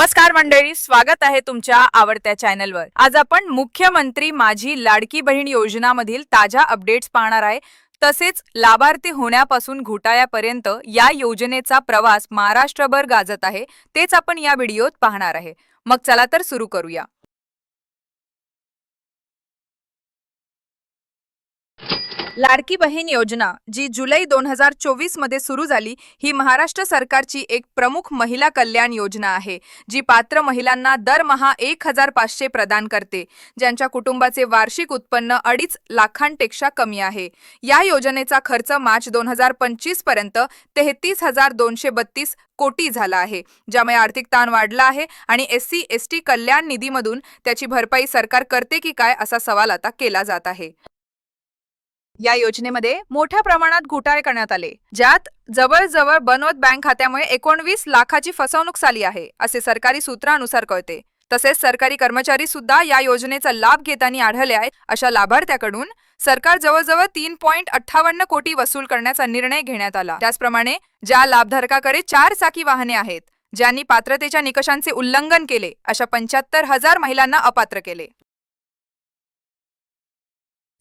नमस्कार मंडळी स्वागत आहे तुमच्या आवडत्या चॅनलवर. आज आपण मुख्यमंत्री माझी लाडकी बहीण योजनामधील ताज्या अपडेट्स पाहणार आहे. तसेच लाभार्थी होण्यापासून घोटाळ्यापर्यंत या योजनेचा प्रवास महाराष्ट्रभर गाजत आहे. तेच आपण या व्हिडिओत पाहणार आहे. मग चला तर सुरू करूया. लाडकी बहीण योजना जी जुलै दोन हजार चोवीसमध्ये सुरू झाली ही महाराष्ट्र सरकारची एक प्रमुख महिला कल्याण योजना आहे जी पात्र महिलांना दरमहा एक हजार पाचशे प्रदान करते ज्यांच्या कुटुंबाचे वार्षिक उत्पन्न अडीच लाखांपेक्षा कमी आहे. या योजनेचा खर्च मार्च दोन हजार पंचवीसपर्यंत तेहतीस हजार दोनशे बत्तीस कोटी झाला आहे ज्यामुळे आर्थिक ताण वाढला आहे आणि एस सी एस टी कल्याण निधीमधून त्याची भरपाई सरकार करते की काय असा सवाल आता केला जात आहे. या योजनेमध्ये मोठ्या प्रमाणात घोटाळे करण्यात आले ज्यात जवळजवळ बनवत बँक खात्यामुळे एकोणवीस लाखाची फसवणूक झाली आहे असे सरकारी सूत्रानुसार कळते. तसेच सरकारी कर्मचारी सुद्धा या योजनेचा लाभ घेताना आढळले आहेत अशा लाभार्थ्याकडून सरकार जवळजवळ तीन पॉईंट अठ्ठावन्न कोटी वसूल करण्याचा निर्णय घेण्यात आला. त्याचप्रमाणे ज्या लाभधारकाकडे चार चाकी वाहने आहेत ज्यांनी पात्रतेच्या निकषांचे उल्लंघन केले अशा पंच्याहत्तर हजार महिलांना अपात्र केले.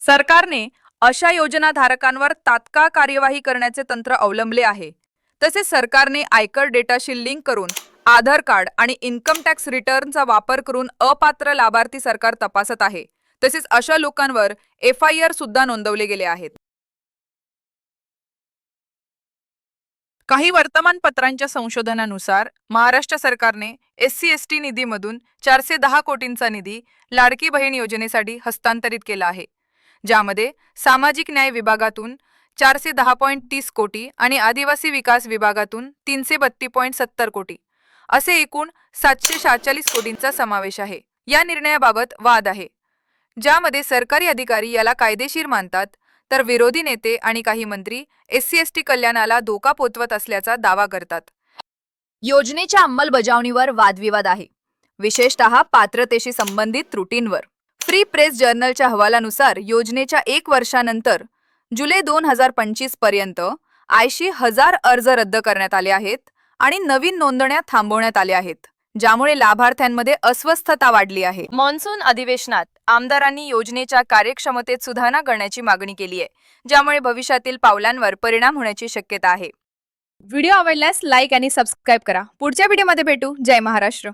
सरकारने अशा योजनाधारकांवर तात्काळ कार्यवाही करण्याचे तंत्र अवलंबले आहे. तसेच सरकारने आयकर डेटाशी लिंक करून आधार कार्ड आणि इन्कम टॅक्स रिटर्नचा वापर करून अपात्र लाभार्थी सरकार तपासत आहे. तसेच अशा लोकांवर एफ आय आर सुद्धा नोंदवले गेले आहेत. काही वर्तमानपत्रांच्या संशोधनानुसार महाराष्ट्र सरकारने एस सी एस टी निधीमधून चारशे दहा कोटींचा निधी लाडकी बहीण योजनेसाठी हस्तांतरित केला आहे. ज्यामध्ये सामाजिक न्याय विभागातून चारशे दहा पॉईंट तीस कोटी आणि आदिवासी विकास विभागातून तीनशे बत्तीस पॉईंट सत्तर कोटी. असे एकूण सातशे शहाचाळीस कोटींचा समावेश आहे. या निर्णयाबाबत वाद आहे. ज्यामध्ये सरकारी अधिकारी याला कायदेशीर मानतात तर विरोधी नेते आणि काही मंत्री एस सी एस टी कल्याणाला धोका पोचवत असल्याचा दावा करतात. योजनेच्या अंमलबजावणीवर वादविवाद आहे. विशेषतः पात्रतेशी संबंधित त्रुटींवर. फ्री प्रेस जर्नलच्या अहवालानुसार योजनेच्या एक वर्षानंतर जुलै दोन हजार पंचवीसपर्यंत ऐंशी हजार अर्ज रद्द करण्यात आले आहेत आणि नवीन नोंदण्या थांबवण्यात आल्या आहेत ज्यामुळे लाभार्थ्यांमध्ये अस्वस्थता वाढली आहे. मान्सून अधिवेशनात आमदारांनी योजनेच्या कार्यक्षमतेत सुधारणा करण्याची मागणी केली आहे ज्यामुळे भविष्यातील पावलांवर परिणाम होण्याची शक्यता आहे. व्हिडिओ आवडल्यास लाईक आणि सबस्क्राईब करा. पुढच्या व्हिडिओमध्ये भेटू. जय महाराष्ट्र.